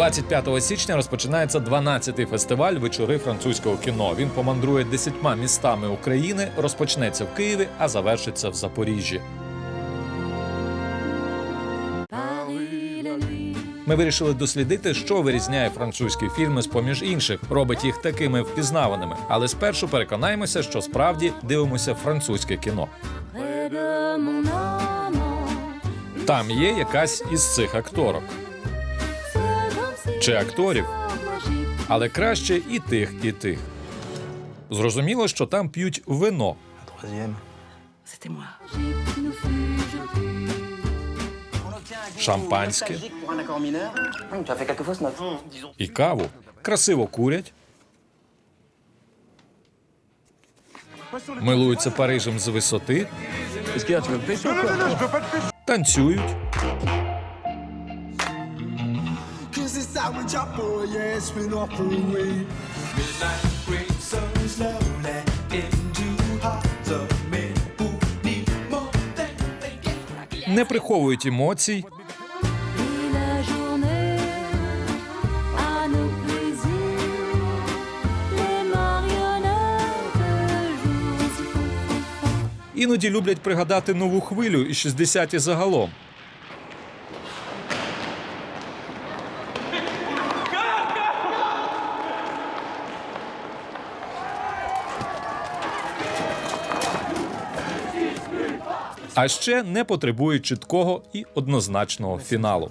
25 січня розпочинається 12-й фестиваль вечори французького кіно. Він помандрує десятьма містами України, розпочнеться в Києві, а завершиться в Запоріжжі. Ми вирішили дослідити, що вирізняє французькі фільми з поміж інших, робить їх такими впізнаваними. Але спершу переконаємося, що справді дивимося французьке кіно. Там є якась із цих акторок чи акторів, але краще і тих, і тих. Зрозуміло, що там п'ють вино. Шампанське і каву. Красиво курять. Милуються Парижем з висоти, Qu'est-ce qu'il y a Tu veux me pécho ou quoi танцюють, Cause it's out with your boy, yeah, spin off away. Midnight brings so slowly into hearts of men who need more than they get. не приховують емоцій, Et la journée à nos plaisirs, les marionnettes jouent si fort. іноді люблять пригадати нову хвилю і 60-ті загалом. А ще не потребують чіткого і однозначного фіналу.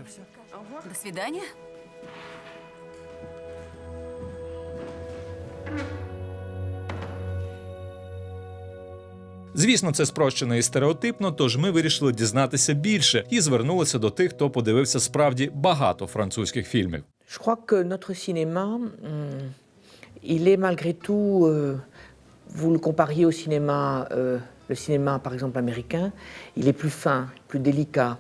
До свидания. Звісно, це спрощено і стереотипно, тож ми вирішили дізнатися більше і звернулися до тих, хто подивився справді багато французьких фільмів. Je crois que notre cinéma, il est malgré tout, euh, vous le compariez au cinéma, euh, le cinéma par exemple américain, il est plus fin, plus délicat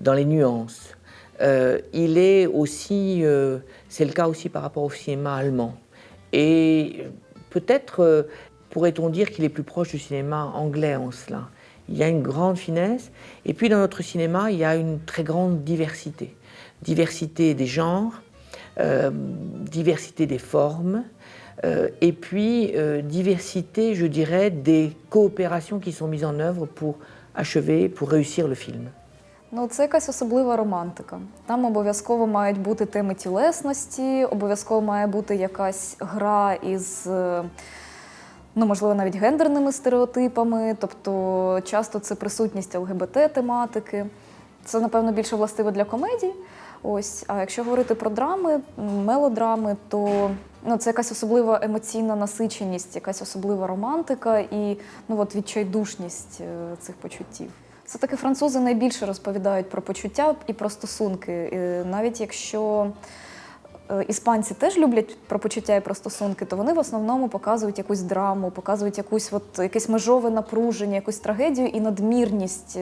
dans les nuances. Euh, il est aussi, euh, c'est le cas aussi par rapport au cinéma allemand. Et peut-être euh, pourrait-on dire qu'il est plus proche du cinéma anglais en cela. Il y a une grande finesse. Et puis dans notre cinéma, il y a une très grande diversité. Diversité des genres, diversité des formes, et puis euh, diversité, je dirais, des coopérations qui sont mises en œuvre pour achever, pour réussir le film. Ну, це якась особлива романтика. Там обов'язково мають бути теми тілесності, обов'язково має бути якась гра із, е, ну, можливо, навіть гендерними стереотипами, тобто часто це присутність ЛГБТ-тематики. Це, напевно, більше властиво для комедій. Ось, а якщо говорити про драми, мелодрами, то ну, це якась особлива емоційна насиченість, якась особлива романтика і ну, от відчайдушність е, цих почуттів. Все-таки французи найбільше розповідають про почуття і про стосунки. Е, Навіть якщо е, іспанці теж люблять про почуття і про стосунки, то вони в основному показують якусь драму, показують якусь от, якесь межове напруження, якусь трагедію і надмірність.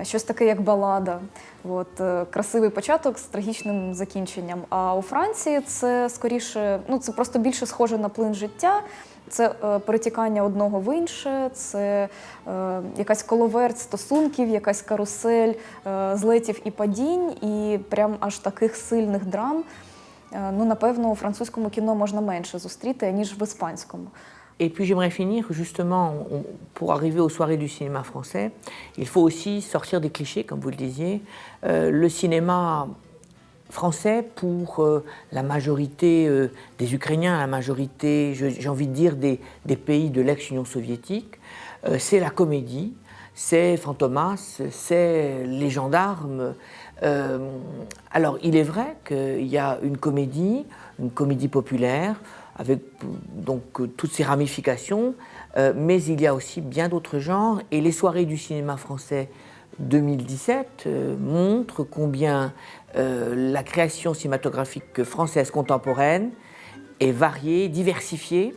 Е, Щось таке, як балада, от, е, красивий початок з трагічним закінченням. А у Франції це скоріше, ну це просто більше схоже на плин життя. Це е, перетікання одного в інше, це е, якась коловерть стосунків, якась карусель е, злетів і падінь, і прям аж таких сильних драм. е, ну, напевно, у французькому кіно можна менше зустріти, ніж в іспанському. Et puis j'aimerais finir, justement, pour arriver aux soirées du cinéma français, il faut aussi sortir des clichés, comme vous le disiez. Euh, le cinéma français, pour euh, la majorité euh, des Ukrainiens, la majorité, j'ai envie de dire, des, des pays de l'ex-Union soviétique, c'est la comédie, c'est Fantomas, c'est les gendarmes. Alors, il est vrai qu'il y a une comédie, une comédie populaire, avec euh, donc euh, toutes ses ramifications, euh, mais il y a aussi bien d'autres genres. Et les soirées du cinéma français 2017 euh, montrent combien euh, la création cinématographique française contemporaine est variée, diversifiée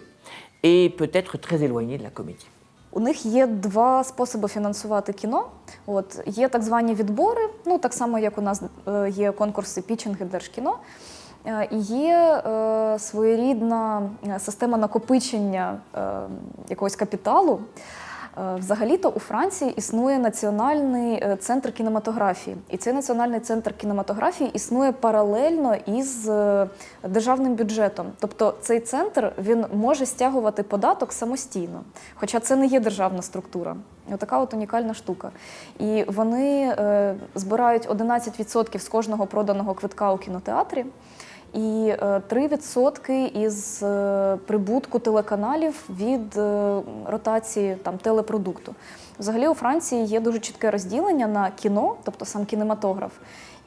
et peut-être très éloignée de la comédie. У них є два способи фінансувати кіно. От є так звані відбори, ну так само як у нас е, є конкурси пічинги Держкіно. Е, І є е, своєрідна е, система накопичення якогось капіталу. Взагалі-то у Франції існує національний центр кінематографії, і цей національний центр кінематографії існує паралельно із державним бюджетом. Тобто цей центр він може стягувати податок самостійно, хоча це не є державна структура. Отака от унікальна штука. І вони збирають 11% з кожного проданого квитка у кінотеатрі. І е, 3% із е, прибутку телеканалів від е, ротації там, телепродукту. Взагалі у Франції є дуже чітке розділення на кіно, тобто сам кінематограф,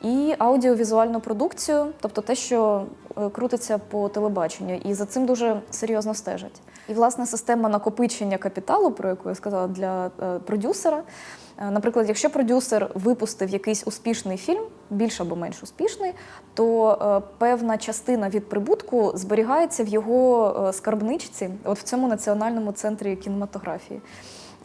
і аудіовізуальну продукцію, тобто те, що е, крутиться по телебаченню. І за цим дуже серйозно стежать. І власне система накопичення капіталу, про яку я сказала для е, продюсера. Е, Наприклад, якщо продюсер випустив якийсь успішний фільм, більш або менш успішний, то е, певна частина від прибутку зберігається в його е, скарбничці, от в цьому національному центрі кінематографії.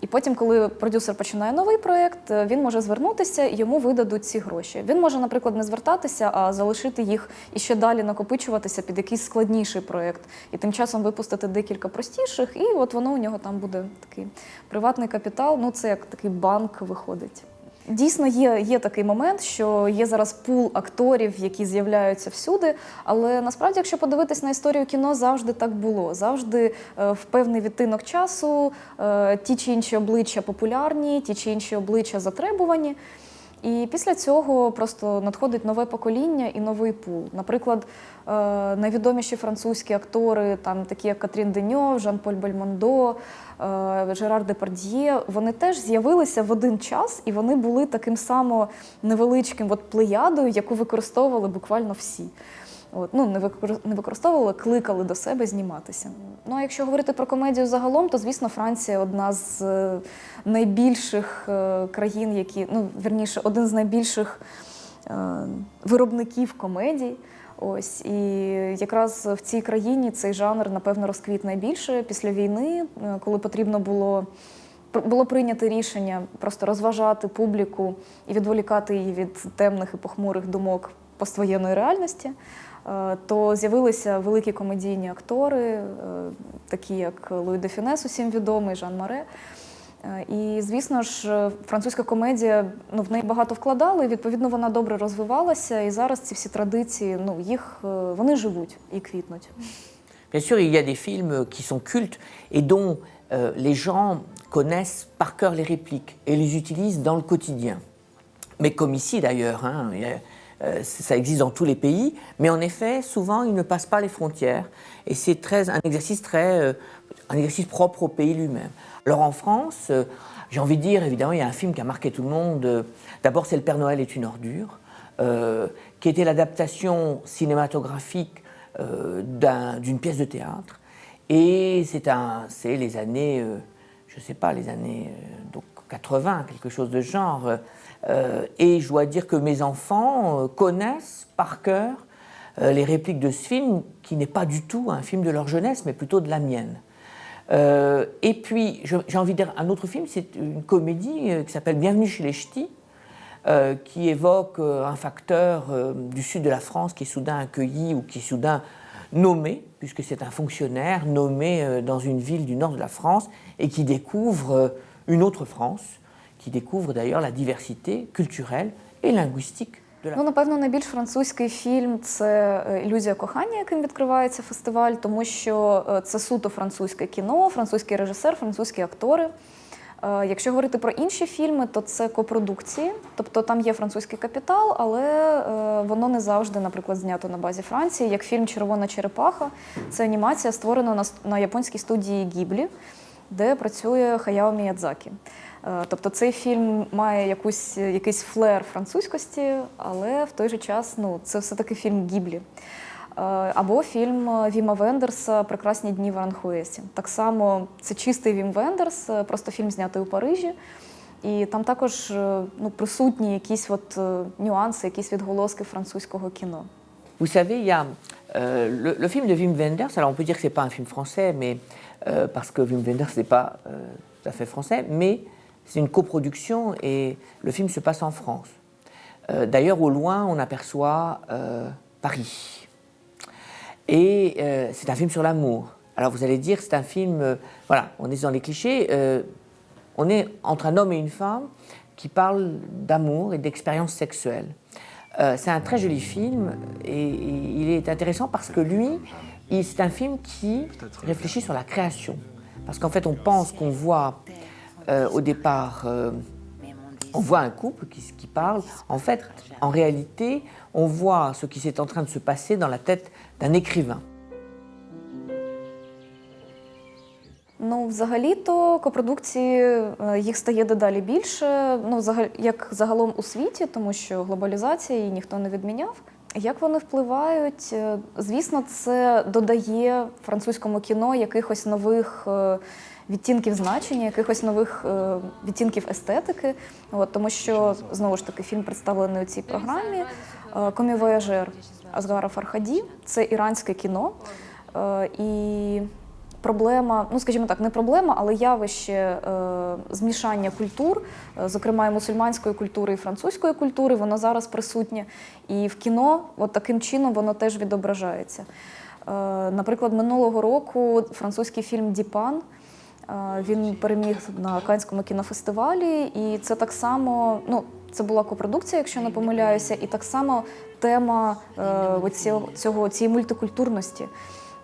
І потім, коли продюсер починає новий проєкт, е, він може звернутися і йому видадуть ці гроші. Він може, наприклад, не звертатися, а залишити їх і ще далі накопичуватися під якийсь складніший проєкт, і тим часом випустити декілька простіших, і от воно у нього там буде такий приватний капітал. Ну це як такий банк виходить. Дійсно, є, є такий момент, що є зараз пул акторів, які з'являються всюди. Але насправді, якщо подивитись на історію кіно, завжди так було. Завжди е, в певний відтинок часу е, ті чи інші обличчя популярні, ті чи інші обличчя затребувані. І після цього просто надходить нове покоління і новий пул. Наприклад, е, найвідоміші французькі актори, там такі як Катрін Деньо, Жан-Поль Бельмондо, е, Жерар Депардьє, вони теж з'явилися в один час, і вони були таким само невеличким от плеядою, яку використовували буквально всі. От, ну, не не використовували, кликали до себе зніматися. Ну, а якщо говорити про комедію загалом, то звісно, Франція одна з е, найбільших е, країн, які, ну, вірніше, один з найбільших е, виробників комедій. Ось і якраз в цій країні цей жанр, напевно, розквіт найбільше після війни, коли потрібно було було прийнято рішення просто розважати публіку і відволікати її від темних і похмурих думок поствоєнної реальності, то з'явилися великі комедійні актори, е, такі як Луї де Фінес, усім відомий, Жан Маре. Е, І, звісно ж, е, французька комедія ну, в неї багато вкладали, відповідно, вона добре розвивалася. І зараз ці всі традиції, ну, їх е, вони живуть і квітнуть. Bien sûr, il y a des films qui sont cultes et dont euh, les gens connaissent par cœur les répliques et les utilisent dans le quotidien. Mais comme ici d'ailleurs, hein, euh, ça existe dans tous les pays, mais en effet, souvent, ils ne passent pas les frontières et c'est très, un exercice très, euh, un exercice propre au pays lui-même. Alors en France, euh, j'ai envie de dire, évidemment, il y a un film qui a marqué tout le monde. D'abord, c'est Le Père Noël est une ordure, qui était l'adaptation cinématographique d'un- d'une pièce de théâtre. Et c'est les années, je ne sais pas, les années 80, quelque chose de genre. Euh, et je dois dire que mes enfants euh, connaissent par cœur euh, les répliques de ce film, qui n'est pas du tout un film de leur jeunesse, mais plutôt de la mienne. Et puis, j'ai envie de autre film, c'est une comédie qui s'appelle Bienvenue chez les Ch'tis, qui évoque un facteur du sud de la France qui est soudain accueilli ou qui est soudain nommé, puisque c'est un fonctionnaire nommé dans une ville du nord de la France et qui découvre une autre France, qui découvre d'ailleurs la diversité culturelle et linguistique Ну, напевно, найбільш французький фільм це е, Ілюзія кохання, яким відкривається фестиваль, тому що е, це суто французьке кіно, французький режисер, французькі актори. Е, Якщо говорити про інші фільми, то це копродукції, тобто там є французький капітал, але воно не завжди, наприклад, знято на базі Франції. Як фільм Червона черепаха, це анімація створена на японській студії Гіблі, де працює Хаяо Міядзакі. Е, Тобто цей фільм має якусь, якийсь флер французькості, але в той же час ну, це все-таки фільм Гіблі. Е, Або фільм е, Віма Вендерса Прекрасні дні в Аранхуесі. Так само це чистий Вім Вендерс, просто фільм знятий у Парижі. І там також ну, присутні якісь от, нюанси, якісь відголоски французького кіно. Vous savez, il y a euh, le, le film de Wim Wenders. Alors on peut dire que c'est pas un film français, mais euh, parce que Wim Wenders n'est pas euh, tout à fait français, mais c'est une coproduction et le film se passe en France. Euh, D'ailleurs, au loin, on aperçoit Paris. Et c'est un film sur l'amour. Alors vous allez dire, c'est un film, voilà, on est dans les clichés. On est entre un homme et une femme qui parlent d'amour et d'expérience sexuelle. C'est un très joli film et, il est intéressant parce que lui, c'est un film qui réfléchit sur la création. Parce qu'en fait, on pense qu'on voit euh, au départ, euh, on voit un couple qui, qui parle. En fait, en réalité, on voit ce qui s'est en train de se passer dans la tête d'un écrivain. Ну, взагалі-то копродукції е, їх стає дедалі більше. Ну, взагалі, як загалом у світі, тому що глобалізація її ніхто не відміняв. Як вони впливають? Е, Звісно, це додає французькому кіно якихось нових е, відтінків значення, якихось нових е, відтінків естетики. От, тому що знову ж таки фільм представлений у цій програмі. Комівояжер Азгара Фархаді це іранське кіно. І проблема, ну скажімо так, не проблема, але явище е, змішання культур, е, зокрема і мусульманської культури і французької культури, воно зараз присутнє. І в кіно от таким чином воно теж відображається. Е, наприклад, минулого року французький фільм Діпан. Він переміг на Канському кінофестивалі, і це так само, ну це була копродукція, якщо не помиляюся, і так само тема е, цього цієї мультикультурності.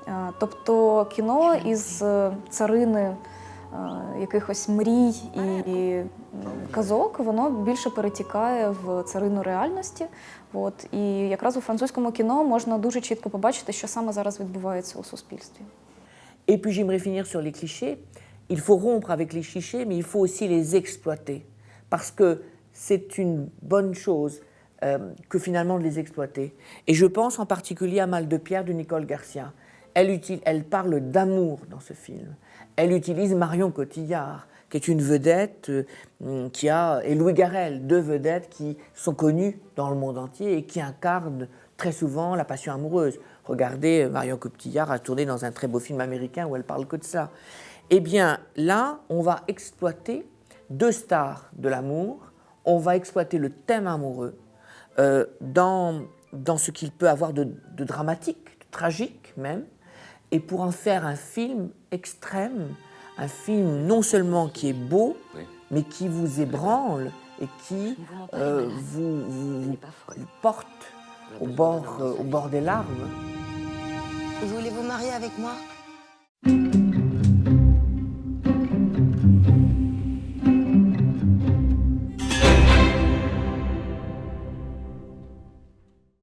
Е, Тобто кіно із е, царини е, якихось мрій і казок, воно більше перетікає в царину реальності. От. І якраз у французькому кіно можна дуже чітко побачити, що саме зараз відбувається у суспільстві. Et puis j'aimerais finir sur les clichés. Il faut rompre avec les clichés, mais il faut aussi les exploiter. Parce que c'est une bonne chose euh, que finalement de les exploiter. Et je pense en particulier à Mal de Pierre de Nicole Garcia. Elle, parle d'amour dans ce film. Elle utilise Marion Cotillard, qui est une vedette euh, qui a, et Louis Garrel, deux vedettes qui sont connues dans le monde entier et qui incarnent très souvent la passion amoureuse. Regardez, euh, Marion Cotillard a tourné dans un très beau film américain où elle parle que de ça. Eh bien, là, on va exploiter deux stars de l'amour, on va exploiter le thème amoureux euh, dans, dans ce qu'il peut avoir de dramatique, de tragique même, et pour en faire un film extrême, un film non seulement qui est beau, mais qui vous ébranle et qui euh, vous, vous- vous porte au bord, euh, au bord des larmes. Voulez-vous marier avec moi?